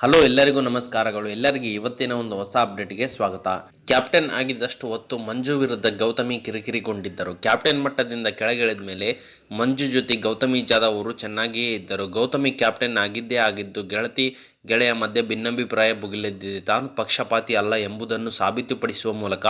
Hello ಎಲ್ಲರಿಗೂ ನಮಸ್ಕಾರಗಳು. ಎಲ್ಲರಿಗೂ ಇವತ್ತಿನ ಒಂದು ಹೊಸ ಅಪ್ಡೇಟ್ಗೆ ಸ್ವಾಗತ. ಕ್ಯಾಪ್ಟನ್ ಆಗಿದ್ದಷ್ಟು ಹೊತ್ತು ಮಂಜು ವಿರುದ್ಧ ಗೌತಮಿ ಕಿರಿಕಿರಿಗೊಂಡಿದ್ದರು. ಕ್ಯಾಪ್ಟನ್ ಮಟ್ಟದಿಂದ ಕೆಳಗಿಳಿದ ಮೇಲೆ ಮಂಜು ಜೊತೆ ಗೌತಮಿ ಜಾಧವ್ ಅವರು ಚೆನ್ನಾಗಿಯೇ ಇದ್ದರು. ಗೌತಮಿ ಕ್ಯಾಪ್ಟನ್ ಆಗಿದ್ದೇ ಆಗಿದ್ದು ಗೆಳತಿ ಗೆಳೆಯ ಮಧ್ಯೆ ಭಿನ್ನಾಭಿಪ್ರಾಯ ಭುಗಿಲೆದ್ದಿದೆ. ತಾನು ಪಕ್ಷಪಾತಿ ಅಲ್ಲ ಎಂಬುದನ್ನು ಸಾಬೀತುಪಡಿಸುವ ಮೂಲಕ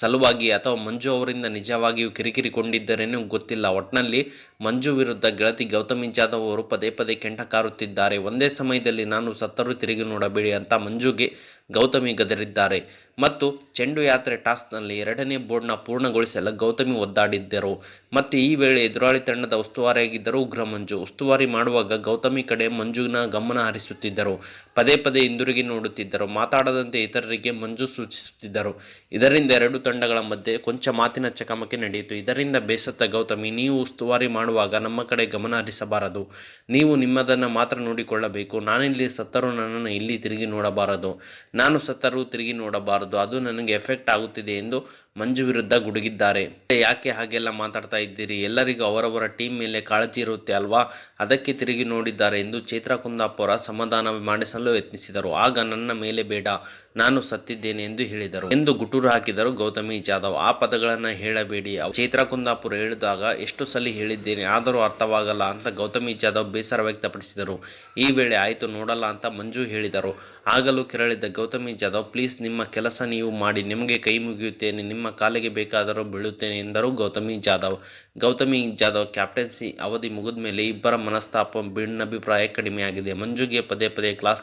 ಸಲುವಾಗಿ ಅಥವಾ ಮಂಜು ಅವರಿಂದ ನಿಜವಾಗಿಯೂ ಕಿರಿಕಿರಿಕೊಂಡಿದ್ದರೇನೂ ಗೊತ್ತಿಲ್ಲ. ಒಟ್ನಲ್ಲಿ ಮಂಜು ವಿರುದ್ಧ ಗೆಳತಿ ಗೌತಮಿ ಜಾಧವ್ ಅವರು ಪದೇ ಪದೇ ಕೆಂಟ ಕಾರುತ್ತಿದ್ದಾರೆ ಒಂದೇ ಸಮಯದಲ್ಲಿ ನಾನು ಸತ್ತರು ತಿರುಗಿ ನೋಡಬೇಡಿ ಅಂತ ಮಂಜುಗೆ ಗೌತಮಿ ಗದರಿದ್ದಾರೆ. ಮತ್ತು ಚೆಂಡು ಯಾತ್ರೆ ಟಾಸ್ಕ್ನಲ್ಲಿ ಎರಡನೇ ಬೋರ್ಡ್ನ ಪೂರ್ಣಗೊಳಿಸಲು ಗೌತಮಿ ಒದ್ದಾಡಿದ್ದರು. ಮತ್ತು ಈ ವೇಳೆ ಎದುರಾಳಿ ತಂಡದ ಉಸ್ತುವಾರಿಯಾಗಿದ್ದರು ಉಗ್ರ ಮಂಜು. ಉಸ್ತುವಾರಿ ಮಾಡುವಾಗ ಗೌತಮಿ ಕಡೆ ಮಂಜುನ ಗಮನ ಹರಿಸುತ್ತಿದ್ದರು. ಪದೇ ಪದೇ ಹಿಂದಿರುಗಿ ನೋಡುತ್ತಿದ್ದರು. ಮಾತಾಡದಂತೆ ಇತರರಿಗೆ ಮಂಜು ಸೂಚಿಸುತ್ತಿದ್ದರು. ಇದರಿಂದ ಎರಡು ತಂಡಗಳ ಮಧ್ಯೆ ಕೊಂಚ ಮಾತಿನ ಚಕಮಕಿ ನಡೆಯಿತು. ಇದರಿಂದ ಬೇಸತ್ತ ಗೌತಮಿ, ನೀವು ಉಸ್ತುವಾರಿ ಮಾಡುವಾಗ ನಮ್ಮ ಕಡೆ ಗಮನ ಹರಿಸಬಾರದು. ನೀವು ನಿಮ್ಮದನ್ನು ಮಾತ್ರ ನೋಡಿಕೊಳ್ಳಬೇಕು. ನಾನಿಲ್ಲಿ ಸತ್ತರೂ ನನ್ನನ್ನು ಇಲ್ಲಿ ತಿರುಗಿ ನೋಡಬಾರದು. ನಾನು ಸತ್ತರೂ ತಿರುಗಿ ನೋಡಬಾರದು. ಅದು ನನಗೆ ಎಫೆಕ್ಟ್ ಆಗುತ್ತಿದೆ ಎಂದು ಮಂಜು ವಿರುದ್ಧ ಗುಡುಗಿದ್ದಾರೆ. ಯಾಕೆ ಹಾಗೆಲ್ಲ ಮಾತಾಡ್ತಾ ಇದ್ದೀರಿ? ಎಲ್ಲರಿಗೂ ಅವರವರ ಟೀಮ್ ಮೇಲೆ ಕಾಳಜಿ ಇರುತ್ತೆ ಅಲ್ವಾ? ಅದಕ್ಕೆ ತಿರುಗಿ ನೋಡಿದ್ದಾರೆ ಎಂದು ಚೈತ್ರ ಕುಂದಾಪುರ ಸಮಾಧಾನ ಮಾಡಿಸಲು ಯತ್ನಿಸಿದರು. ಆಗ ನನ್ನ ಮೇಲೆ ಬೇಡ, ನಾನು ಸತ್ತಿದ್ದೇನೆ ಎಂದು ಹೇಳಿದರು. ಎಂದು ಗುಟುರು ಹಾಕಿದರು ಗೌತಮಿ ಜಾಧವ್. ಆ ಪದಗಳನ್ನು ಹೇಳಬೇಡಿ. ಚೈತ್ರ ಕುಂದಾಪುರ ಹೇಳಿದಾಗ ಎಷ್ಟು ಸಲ ಹೇಳಿದ್ದೇನೆ, ಆದರೂ ಅರ್ಥವಾಗಲ್ಲ ಅಂತ ಗೌತಮಿ ಜಾಧವ್ ಬೇಸರ ವ್ಯಕ್ತಪಡಿಸಿದರು. ಈ ವೇಳೆ ಆಯಿತು, ನೋಡಲ್ಲ ಅಂತ ಮಂಜು ಹೇಳಿದರು. ಆಗಲೂ ಕೆರಳಿದ್ದ ಗೌತಮಿ ಜಾಧವ್, ಪ್ಲೀಸ್ ನಿಮ್ಮ ಕೆಲಸ ನೀವು ಮಾಡಿ, ನಿಮಗೆ ಕೈ ಮುಗಿಯುತ್ತೇನೆ, ನಿಮ್ಮ ಕಾಲಿಗೆ ಬೇಕಾದರೂ ಬೀಳುತ್ತೇನೆ ಎಂದರು ಗೌತಮಿ ಜಾಧವ್. ಗೌತಮಿ ಜಾಧವ್ ಕ್ಯಾಪ್ಟನ್ಸಿ ಅವಧಿ ಮುಗಿದ ಮೇಲೆ ಇಬ್ಬರ ಮನಸ್ತಾಪ, ಭಿನ್ನಾಭಿಪ್ರಾಯ ಕಡಿಮೆಯಾಗಿದೆ. ಮಂಜುಗೆ ಪದೇ ಪದೇ ಕ್ಲಾಸ್